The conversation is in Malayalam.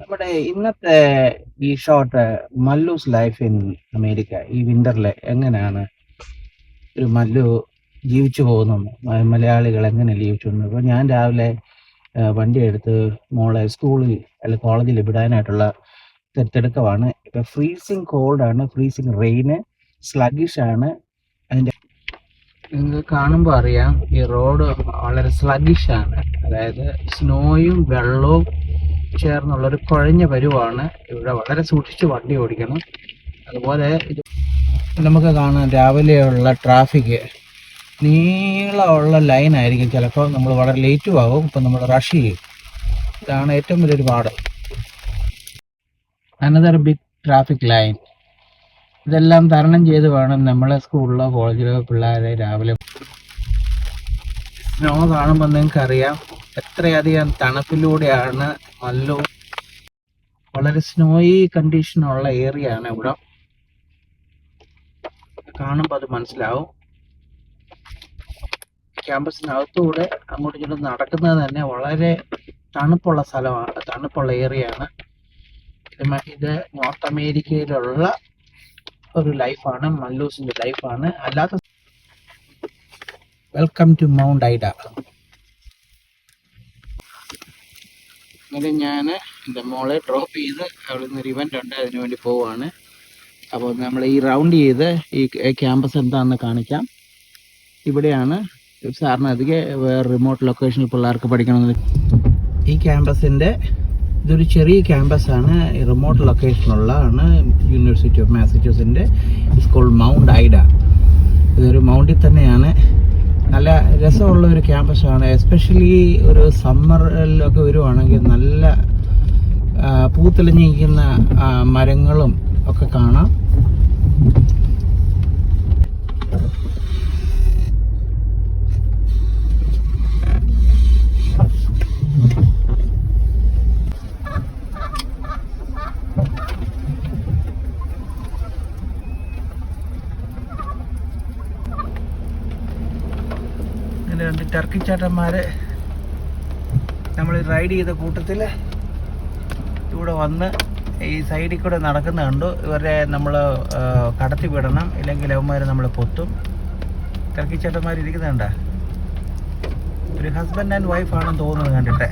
നമ്മുടെ ഇന്നത്തെ ഈ short Mallus life in America ഈ വിന്ററിൽ എങ്ങനെയാണ് ഒരു മല്ലു ജീവിച്ചു പോകുന്നു? മലയാളികൾ എങ്ങനെ ജീവിച്ചു പോകുന്നു? ഇപ്പൊ ഞാൻ രാവിലെ വണ്ടി എടുത്ത് മോളെ സ്കൂളിൽ അല്ലെ കോളേജിൽ വിടാനായിട്ടുള്ള തിരഞ്ഞെടുക്കമാണ് ഇപ്പൊ ഫ്രീസിങ് കോൾഡ് ആണ് ഫ്രീസിങ് റെയിന് സ്ലഗിഷ് ആണ്. അതിന്റെ നിങ്ങൾക്ക് കാണുമ്പോൾ അറിയാം ഈ റോഡ് വളരെ സ്ലഗിഷ് ആണ്. അതായത് സ്നോയും വെള്ളവും ചേർന്നുള്ള ഒരു കുഴഞ്ഞ പരുവാണ്. ഇവിടെ വളരെ സൂക്ഷിച്ച് വണ്ടി ഓടിക്കണം. അതുപോലെ നമുക്ക് കാണാം രാവിലെയുള്ള ട്രാഫിക് നീളമുള്ള ലൈൻ ആയിരിക്കും. ചിലപ്പോൾ നമ്മൾ വളരെ ലേറ്റും ആകും ഇപ്പം നമ്മൾ റഷ് ചെയ്യും. ഇതാണ് ഏറ്റവും വലിയൊരു പാട്. അനദർ ബിഗ് ട്രാഫിക് ലൈൻ ഇതെല്ലാം തരണം ചെയ്ത് വേണം നമ്മളെ സ്കൂളിലോ കോളേജിലോ പിള്ളേരെ രാവിലെ സ്നോ കാണുമ്പോൾ നിങ്ങൾക്ക് അറിയാം എത്രയധികം തണുപ്പിലൂടെയാണ് നല്ല വളരെ സ്നോയി കണ്ടീഷനുള്ള ഏരിയ ആണ് ഇവിടെ. കാണുമ്പോൾ അത് മനസ്സിലാവും. ക്യാമ്പസിനകത്തൂടെ അങ്ങോട്ടും ഇങ്ങോട്ടും നടക്കുന്നത് തന്നെ വളരെ തണുപ്പുള്ള സ്ഥലമാണ് തണുപ്പുള്ള ഏരിയ ആണ്. ഇത് നോർത്ത് അമേരിക്കയിലുള്ള ഒരു ലൈഫാണ് മല്ലൂസിന്റെ ലൈഫാണ്. അല്ലാത്ത വെൽക്കം ടു മൗണ്ട് ഐഡ അങ്ങനെ ഞാൻ എന്റെ മോളെ ഡ്രോപ്പ് ചെയ്ത് അവിടെ നിന്ന് ഒരു ഇവന്റ് ഉണ്ട് അതിനു വേണ്ടി പോവാണ്. അപ്പോൾ നമ്മൾ ഈ റൗണ്ട് ചെയ്ത് ഈ ക്യാമ്പസ് എന്താണെന്ന് കാണിക്കാം. ഇവിടെയാണ് സാറിന് അധികം വേറെ റിമോട്ട് ലൊക്കേഷനിൽ പിള്ളേർക്ക് പഠിക്കണമെന്ന്. ഈ ക്യാമ്പസിന്റെ ഇതൊരു ചെറിയ ക്യാമ്പസാണ് റിമോട്ട് ലൊക്കേഷനുള്ളതാണ് യൂണിവേഴ്സിറ്റി ഓഫ് മാസച്യൂസിന്റെ കോൾഡ് മൗണ്ട് ഐഡ ഇതൊരു മൗണ്ടിൽ തന്നെയാണ്. നല്ല രസമുള്ള ഒരു ക്യാമ്പസാണ് എസ്പെഷ്യലി ഒരു സമ്മറിലൊക്കെ വരുവാണെങ്കിൽ നല്ല പൂത്തെളിഞ്ഞിരിക്കുന്ന മരങ്ങളും ഒക്കെ കാണാം. രണ്ട് ടർക്കി ചേട്ടന്മാരെ നമ്മൾ റൈഡ് ചെയ്ത കൂട്ടത്തിൽ ഇവിടെ വന്ന് ഈ സൈഡിൽ കൂടെ നടക്കുന്ന കണ്ടു. ഇവരെ നമ്മൾ കടത്തി വിടണം. ഇല്ലെങ്കിൽ അവന്മാർ നമ്മൾ പൊത്തും. ടർക്കി ചേട്ടന്മാർ ഇരിക്കുന്നുണ്ട ഒരു ഹസ്ബൻഡ് ആൻഡ് വൈഫാണെന്ന് തോന്നുന്നത് കണ്ടിട്ട്.